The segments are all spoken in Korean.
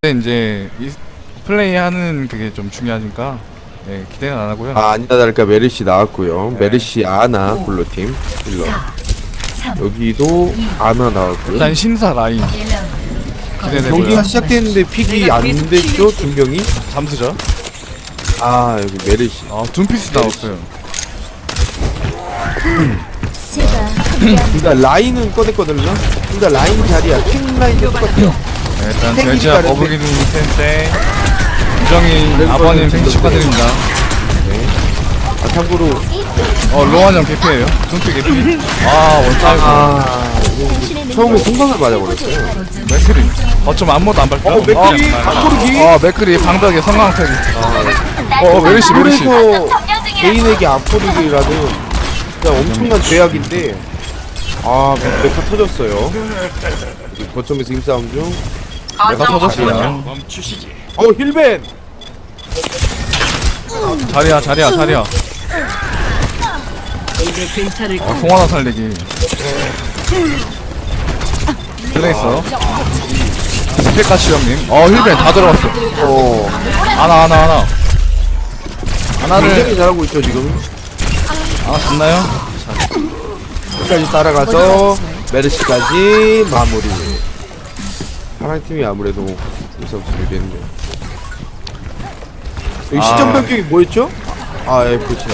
근데 이제 이 플레이하는 그게 좀 중요하니까 네, 기대는 안 하고요. 아 아니나 다를까 메르시 나왔고요. 메르시 아나 굴러팀. 힐러 여기도 아나 나왔고요. 일단 신사 라인. 기대되고요. 경기가 시작됐는데 픽이 안 됐죠? 김경이? 잠수죠. 아 여기 메르시. 아 둠피스 나왔어요. 둘다 라인은 꺼냈거든요 둘다 라인 자리야 킹 라인도 똑같아요 네, 일단 탱이 돼지와 다른데. 거북이는 텐데 유정이 아버님 생일 축하드립니다. 아 참고로 어형 개피예요. 둠피 개피. 아 원타이고 아 처음에 공방을 맞아버렸어요 맥크리. 어쩜 아무도 안 밟혀. 어, 맥크리, 앞구르기. 어 맥크리 방벽에 성광타기. 어 메르시 메르시. 그래서 개인에게 앞구르기라는 진짜 엄청난 죄악인데 아 메카 터졌어요 지금 거점에서 힘싸움 중 내가 터졌어요. 어 힐벤 자리야 자리야 자리야. 이제 괜찮을 어, 송하나 살리기. 들어있어. 스펙가시 형님. 어, 힐벤 다 들어갔어. 어 하나, 하나, 하나. 하나를, 굉장히 잘하고 있죠 지금 하나 죽나요? 끝까지 따라가서 메르시까지 마무리 파란 팀이 아무래도 우선 되겠네요 여기 아. 시점 변경이 뭐였죠? 아 예, 그렇죠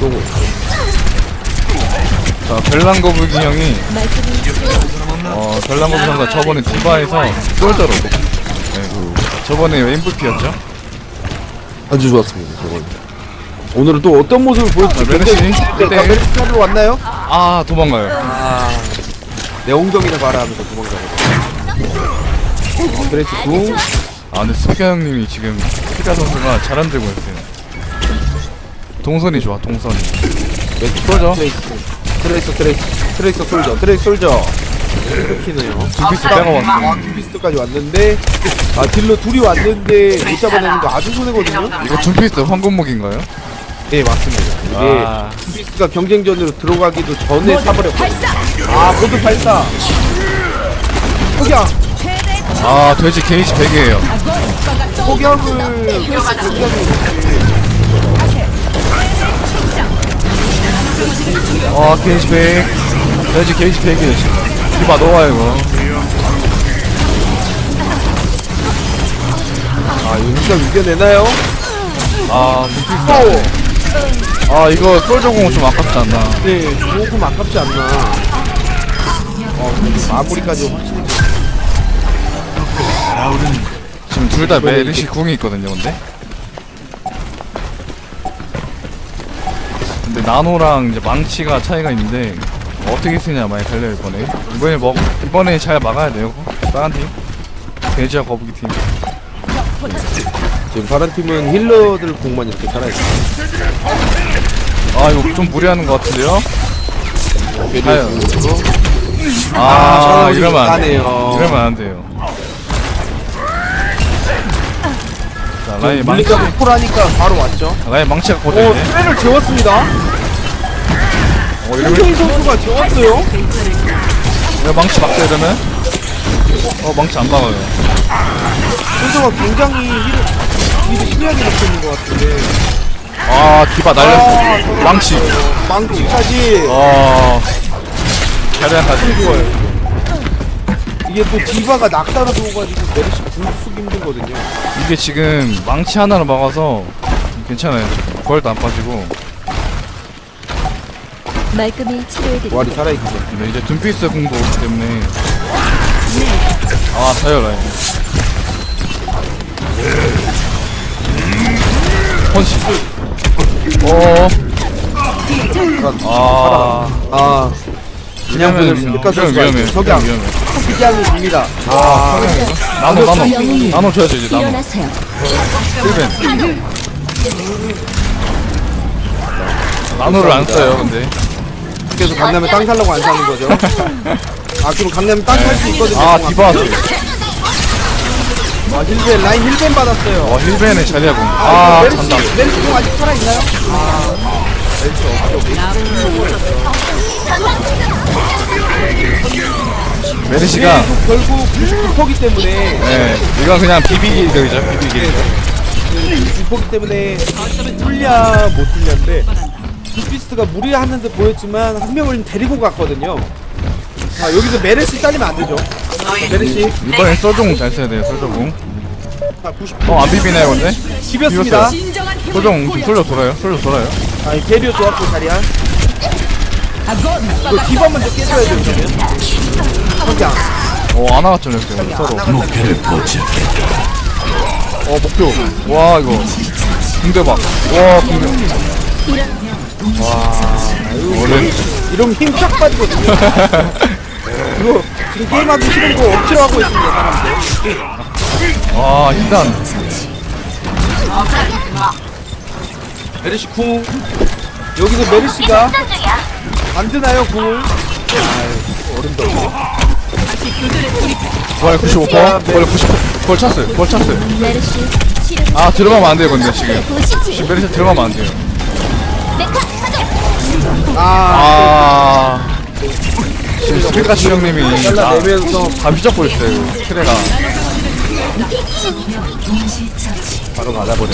쏘고 자, 벨랑거북이 형이, 어, 벨랑거북이 선수가 저번에 디바에서 솔더로. 네. 저번에 MVP였죠? 아주 좋았습니다 저건 오늘은 또 어떤 모습을 보여줄지 아, 메르시? 네. 네, 메르시 타로 왔나요? 아, 도망가요. 내 엉덩이나 봐라 하면서 도망가고 어, 드레스 궁 아, 근데 스피카 형님이 지금, 스피카 선수가 잘 안 들고 있어요. 동선이 좋아, 동선이. 쏘죠 트레이스 트레이서 트레이서 트레이서 솔저 트레이서 솔저 이렇게네요. 둠피스 빼고 아 왔어. 둠피스트까지 왔는데 아 딜러 둘이 왔는데 못 잡아내는 거 아주 손해거든요? 이거 둠피스 황금목인가요? 네 맞습니다. 이게 아, 둠피스트가 경쟁전으로 들어가기도 전에 사버렸거든요. 아 모두 발사! 포기야 아, 돼지 게이지 100이에요. 포기함을 포기함을 아 게이지 100 돼지 게이지 100이에요 지금 디바 녹아요 이거. 아 이거 진짜 이겨내나요? 아 파워 아 이거 솔저공 좀 아깝지 않나. 네 조금 아깝지 않나. 어 마무리까지 확실히 지금 둘 다 메르시 궁이 있거든요 근데. 근데 나노랑 이제 망치가 차이가 있는데 어떻게 쓰냐 많이 달려 이번에 이번에 먹 이번에 잘 막아야 돼요 빨간 팀 돼지와 거북이 팀 지금 파란 팀은 힐러들 공만 이렇게 살아있어요 아 이거 좀 무리하는 것 같은데요? 아유. 아, 아, 이러면 안 돼. 나네요. 이러면 안 돼요. 자, 라인 망치, 물리가 콜하니까 바로 왔죠 라인 망치가 오 고정이네. 트레를 재웠습니다 홍정희 선수가 재웠어요 이거 망치 막자 이러면? 어, 망치 안 막아요. 선수가 굉장히 힐을 희미하게 넣고 있는 것 같은데 아, 디바 날렸어. 망치. 망치까지 어, 자리한까지. 이게 또 디바가 낙사로 들어가지고 메르시 불쑥 힘들거든요 이게 지금 망치 하나로 막아서 괜찮아요. 지금. 부활도 안 빠지고. 말끔히 치료해드릴게요. 와리 살아있죠 근데 이제 둠피스 공도 없기 때문에. 아, 사요, 라인. 펀치. 어. 아. 아 그냥 선수가 위험해. 석양 위험해. 석양이 깁니다 아 나노 나노 나노 줘야죠 이제 나노 일어나세요. 1벤 나노를 안 써요 근데 그래서 강남에 땅 살라고 안 사는 거죠. 아 그럼 강남에 땅 살 수 있거든요. 아. 디바 아 힐벤 라인 힐벤 받았어요. 와 힐벤의 자리하고 아, 아 메르시 잔다. 메르시 공 아직 살아 있나요? 메르시가 네, 결국 불포기 때문에. 네 이건 그냥 비비기적이죠 비비기 불포기 때문에. 뚫냐 못 뚫냐인데 두피스트가 무리하는 듯 보였지만 한 명을 데리고 갔거든요. 자 여기서 메르시 잘리면 안 되죠. 메르시. 이번엔 썰종 잘 써야 돼요 자 90. 어안 비비네요 근데? 비볐습니다. 좀 솔져 돌아요 솔져 돌아요. 아, 이 배려 좋았고 자리야. 이거 디바 먼저 깨줘야 돼요, 그러면. 성장. 어 아나가 쩔렸어요 서로. 어 목표 와 이거. 붕대 봐와 붕대 원래 이러면 힘쫙 빠지거든요. 이거 지금 게임하기 싫은 거 억지로 하고 있습니다, 사람들. 와 일단 메르시 궁. 여기서 메르시가 만드나요, 궁을? 부활 95% 부활 90% 부활 찼어요 부활 찼어요 아 들어가면 안 돼요 근데 지금 지금 메르시 들어가면 안 돼요 아, 아. 지금 스피카츄 형님이 잘라 내면서 다 휘젓고 있어요 트레가. 바로 맞아버려.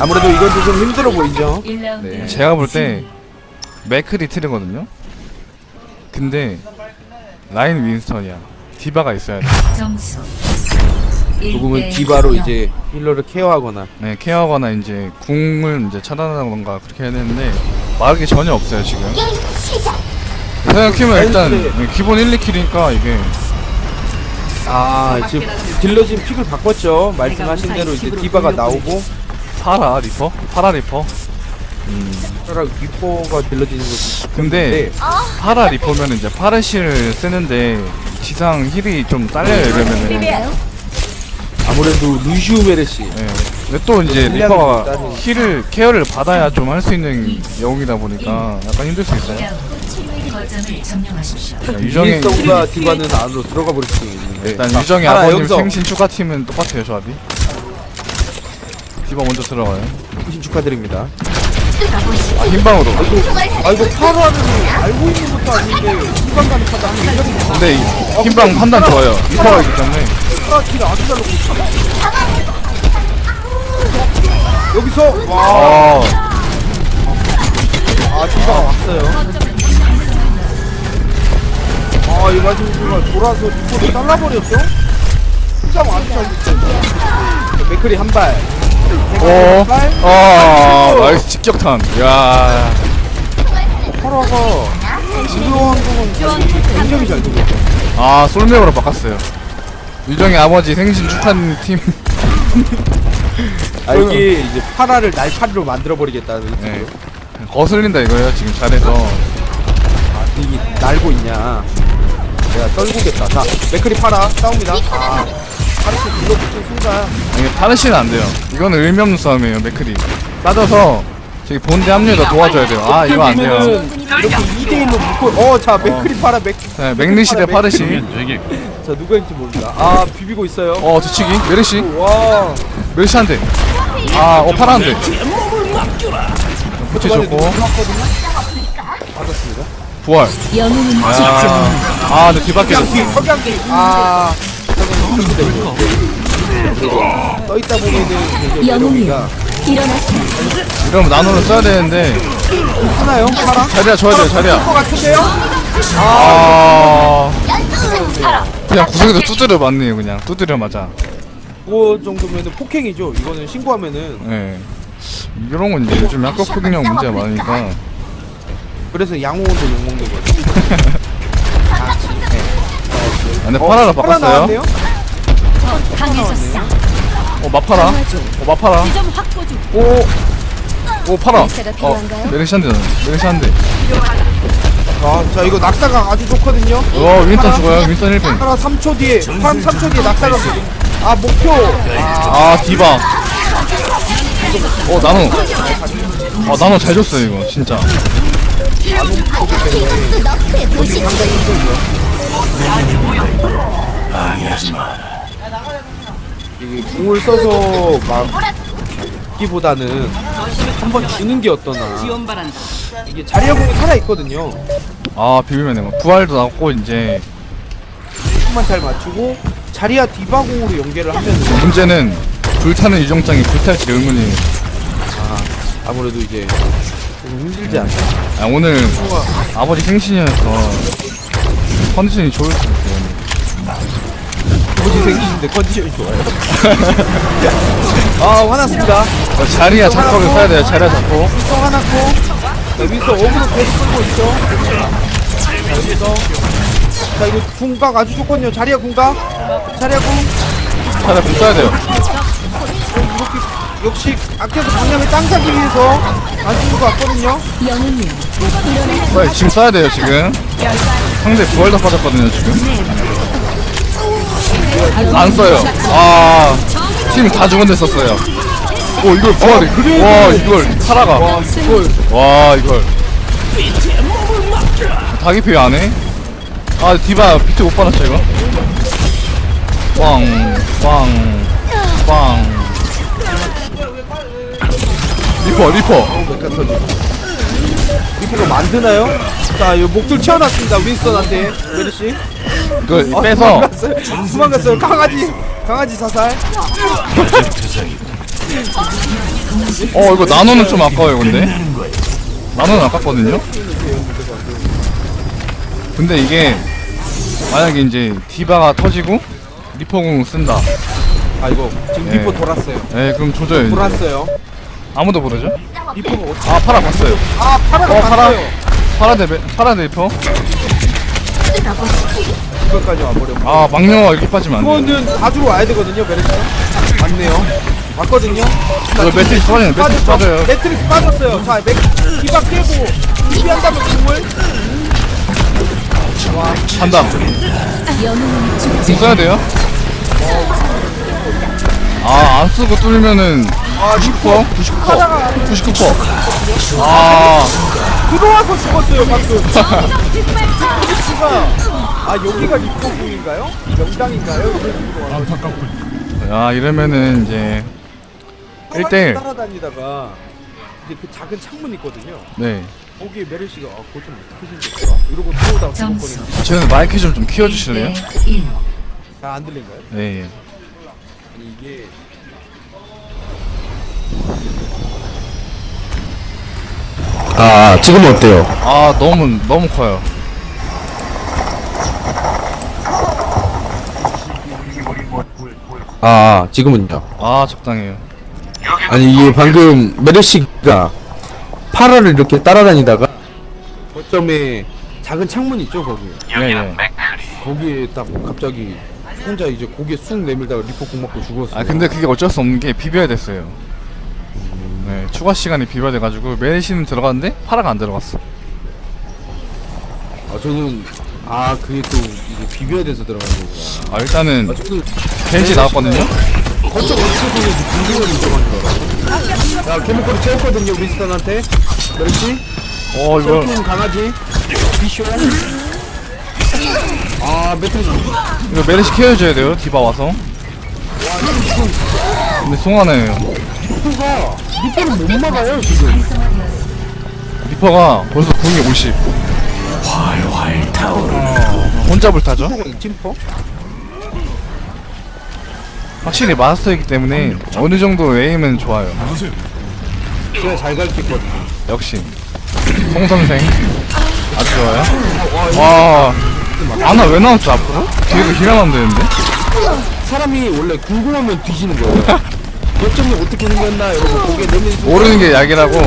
아무래도 이것도 좀 힘들어 보이죠? 네, 제가 볼 때 맥크리 트레거든요? 근데 라인 윈스턴이야. 디바가 있어야 돼. 점수 조금은 디바로 이제 힐러를 케어하거나. 네, 케어하거나 이제 궁을 이제 차단하던가 그렇게 해야 되는데 마르기 전혀 없어요 지금 생각해보면 일단 네, 기본 1, 2킬이니까 이게 아, 지금 딜러 지금 픽을 바꿨죠. 말씀하신 대로 이제 디바가 나오고. 파라 리퍼? 파라 리퍼? 차라리 위포가 딜러지는 거지. 근데 파라 리퍼면 이제 파르시를 쓰는데 지상 힐이 좀 딸려요 이러면은 아무래도 루시우 메르시. 네. 근데 또 이제 리퍼가. 힐을 케어를 받아야 좀 할 수 있는 영웅이다 보니까 약간 힘들 수 있어요 점령하십시오. 유정의 유정과 디바는 안으로 들어가 버릴 수 있는데. 일단 자, 유정의 하나 아버님 여기서 생신 축하 팀은 똑같아요 조합이 디바 먼저 들어가요 생신 축하드립니다. 아 흰방으로 아 이거 파라는 알고 있는 것도 아닌데 가는 카드 하면 이런 거 근데 이 흰방 판단 좋아요 리퍼가 있기 때문에 파라 딜을 아주 잘 넣고 있어. 여기서 와, 아 아 디바가 왔어요. 아 이거 마지막 정말 돌아서 리포를 잘라버렸죠? 진짜 됐어요. 맥크리 한 발. 어, 한 발. 아, 나이스 직격탄. 야, 파라가 유효한 공은 굉장히 잘 되고. 아, 솔맥으로 바꿨어요. 유정의 아버지 생신 축하님 팀. 아 이게 이제 파라를 날파리로 만들어 버리겠다는 네. 뜻이에요. 거슬린다 이거예요, 지금 잘해서. 아 이게 날고 있냐 내가 떨구겠다 자 맥크리 파라 싸웁니다 아 파르시 불러붙은 순간 이게 파르시는 안 돼요. 이거는 의미 없는 싸움이에요, 맥크리. 따져서 저기 본대 합류에다 도와줘야 돼요. 아, 이거 안 돼요. 이렇게 2대1로 묶고 어자 맥크리 파라 맥 네, 맥리시 대 파르시. 자 누구인지 모릅니다 아 비비고 있어요 어, 뒤치기. 메르시. 와 메르시 한 대. 아, 어, 파라 한 대. 포치 좋고. 받았습니다 부활. 영웅은 아, 아, 석양기 아 떠있다 보면은 메롱 이러면 나노를 써야 되는데. 쓰나요? 파라? 자리야, 줘야 돼요, 자리야. 것 같은데요? 아 그냥 구석에서 두드려 맞네요 그냥 두드려 맞아 그거 정도면은 폭행이죠 이거는 신고하면은 예 이런 건 이제 요즘 학교 폭력 문제가 많으니까 그래서 양호원도 욕먹는 거죠 아, 근데 파라를 파라 바꿨어요 나왔네요? 강해졌어. 어 마파라 어 마파라. 오오 파라 의사가 어. 필요한가요? 메르시 한대 메르시 한대 아, 자 이거 낙사가 아주 좋거든요. 어 윈턴 죽어요 윈턴 1분. 하나 3초 뒤에, 한 3초 뒤에 낙사가 아 목표. 아 디바. 어 나노. 아 나노 잘 줬어요 이거 진짜. 너프에 보시지 이 궁을 써서 막 기보다는 한 번 주는 게 어떠나 지원 바란다. 이게 자리야 공이 살아 있거든요. 아 비비면 되고 부활도 나왔고 이제 만잘 맞추고 자리야 디바공으로 연계를 하면은 문제는 불타는 유정장이 불탈지 의문이에요 아무래도 이제 좀 힘들지 않나. 아, 오늘 아버지 생신이어서 컨디션이 좋을 것 같아요 생기신데 컨디션이 좋아요. 아 화났습니다. 어, 자리야 작곡을 써야 돼요 자리야 작곡 윈서 화났고 자, 윈서 어그로 계속 끌고 있죠. 자 여기서 자 이거 궁각 아주 좋거든요. 자리야 궁각. 자리야 궁. 자리야 공 써야 돼요 이렇게 역시 아껴서 방향을 땅 사기 위해서 안 쓰는 것 같거든요. 네, 지금 써야 돼요 지금 상대 부활 다 빠졌거든요 지금 안 써요. 아 팀 다 죽은데 썼어요. 오 이걸 부활이 와 이걸 살아가. 와 이걸. 다기피 안 해? 아 디바 비트 못 받았죠 이거? 빵 빵 빵. 리퍼 리퍼. 리포가 만드나요? 자, 이 목줄 채워놨습니다. 윈스턴한테. 메르시. 이거 아, 빼서 도망갔어요. 도망갔어요. 강아지, 강아지 사살. 어 이거 나노는 좀 아까워요 근데 나노는 아깝거든요 근데 이게 만약에 이제 디바가 터지고 리퍼공 쓴다 아, 이거 지금 예. 리포 돌았어요. 에 그럼 조져요 이제. 돌았어요. 아무도 모르죠? 리포가 어떻게? 아 파라 봤어요 아, 파라가 어, 파라. 봤어요. 파라 대 파라 대 리퍼 이거까지 와버렸고. 아 망령아 이렇게 빠지면 안 돼 이거는 가주로 와야 되거든요, 메르시. 맞네요. 맞거든요. 이거 매트리스 빠져요 매트리스 빠져요. 매트릭스 빠졌어요. 자, 맥 디바 깨고 준비한 다음에 궁을. 간다. 써야 돼요? 아 안 쓰고 뚫리면은 아, 리포 99% 하다가 99% 아. 들어와서 죽었어요, 방금. 아, 여기가 리포 궁인가요? 명당인가요? 와서 야 이러면은 이제 1대1 따라다니다가 이제 그 작은 창문 있거든요. 네 거기에 메르시가 아, 그거 좀 어떻게 생겼더라? 이러고 들어오다가 점수 죽었거든요. 저는 마이크 좀 좀 키워주실래요? 1. 잘안 들린가요? 네 예. 아니 이게 아 지금 어때요? 아 너무 너무 커요 아 지금은요? 아 적당해요 아니 이게 방금 메르시가 파라를 이렇게 따라다니다가 거점에 작은 창문 있죠 거기. 예예 거기에 딱 갑자기 혼자 이제 고개 쑥 내밀다가 리포 공 맞고 죽었어요. 아 근데 그게 어쩔 수 없는 게 비벼야 됐어요 네 추가 시간이 비벼야 돼가지고 메리시는 들어갔는데 파라가 안 들어갔어 아, 저는 아 그게 또 이게 비벼야 돼서 들어간 거구나. 아 일단은 아 저도 겐지 나왔거든요 거점 어떻게 보는지 궁금해서 들어간 줄 알았어. 야 개목걸이 채웠거든요 윈스턴한테. 메르시. 어 이거 셀킨 강아지. 비쇼. 아 매트리스 이거 메리시 키워줘야 돼요 디바 와서 근데 송하네요 리포가 리포를 못 막아요 지금. 리퍼가 벌써 궁이 50 활활 타오르 혼자 불타죠? 팀퍼? 확실히 마스터이기 때문에 어느 정도 에임은 좋아요 잘 가르쳤거든요. 역시 송 선생 아주 좋아요. 와 아나 왜 나왔죠 앞으로? 뒤에도 힐하면 되는데? 사람이 원래 궁금하면 뒤지는 거예요. 거점이 어떻게 생겼나 이러고 고개 내밀 수 모르는 게 약이라고.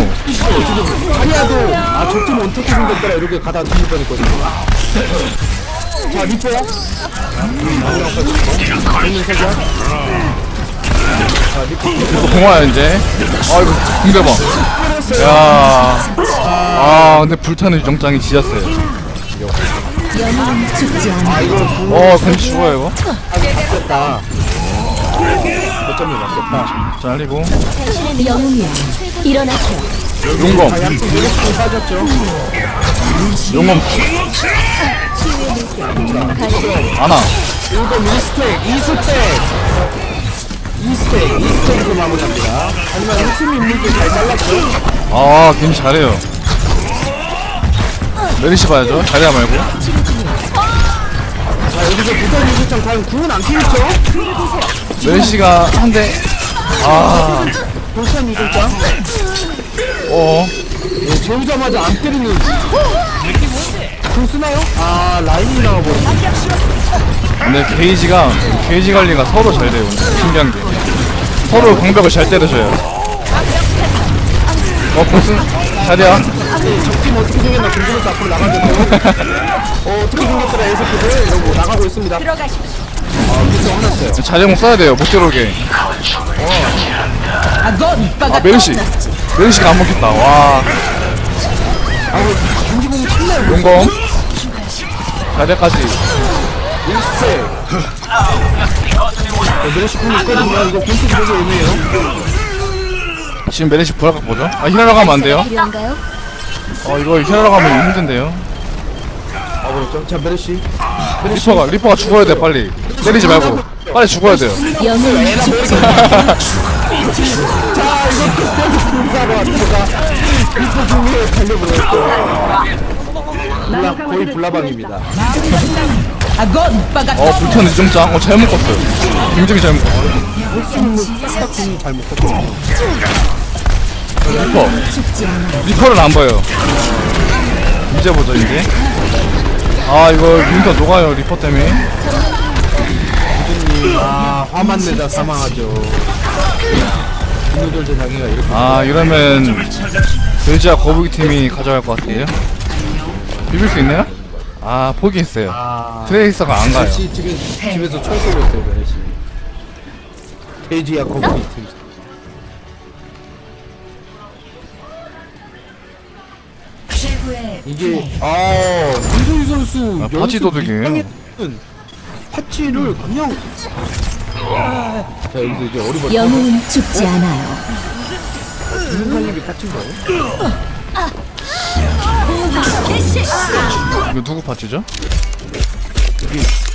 아니야도 아 저점 어떻게 생겼더라 이렇게 가다 뒤질 뻔했거든요. 자 리퍼. 정면 살짝. 자 리퍼. 이거 공화야 이제. 아 이거 궁대봐. 야. 아 근데 불타는 유정장이 지졌어요. 영웅은 죽지 않아 아어 근데 죽어요 이거. 맞겠다. 거점이 맞겠다. 잘리고. 영웅이여 일어나세요 용검. 이렇게 빠졌죠. 용검. 아나. 이거 미스텍 이스텍. 2스택 2스택으로 마무리합니다 하지만 흑심 인물도 잘 잘랐죠 아 괜히 잘해요 메리시 봐야죠 자리야 말고 자 여기서 부산 유수장 과연 궁은 안 피했죠? 메리시가 한대 아. 부산 유수장 어. 예, 재우자마자 안 때리는 궁 쓰나요? 아 라인이 나와버렸네. 근데 게이지가 게이지 관리가 서로 잘 돼요. 신기한 게. 서로 방벽을 잘 때려줘요. 어 보스 자리야. 네, 적팀 어떻게 생겼나 궁금해서 앞으로 나가겠네요. 어 어떻게 생겼더라 에이스피드 이러고 나가고 있습니다. 혼났어요 자리공 써야 돼요 못 들어오게. 아 메리시. 메리시가 안 먹혔다. 와. 용검. 자리까지. 1스택 어, 메르시 궁 있거든요 이거 공수 되게 애매해요 지금 메리시 불화각 보죠? 아 힐하러 가면 안 돼요? 필요한가요? 어 이거 힐하러 가면 힘든데요? 아 그렇죠. 자 메르시 리퍼가 리퍼가 죽어야 돼 빨리. 때리지 말고. 빨리 죽어야 돼요. 영웅은 죽지 불사가 제가 리퍼 중에 달려보냈죠 불라, 거의 불나방입니다. 어 불켰는데 점장. 어 잘못 껐어요. 굉장히 잘못 껐어요. 잘 리퍼. 리퍼를 안 봐요. 이제 보죠 이제 아 이거 윈터 녹아요 리퍼 때문에. 아 화만 내다 사망하죠. 분노절 대장이가 이렇게. 아 이러면 돼지와 거북이 팀이 가져갈 것 같아요. 비빌 수 있나요? 아 포기했어요. 아. 트레이서가 안 가요. 집에서 철 쏘고 있어요 메르시 돼지야 거북이 팀 이게 아 문소희 선수 아, 파치 도둑이에요. 연습 파치를 그냥 자 여기서 이제 어리버리 영웅은 죽지 않아요 죽는 살림이 파치인가요? 이거 누구 파츠죠? It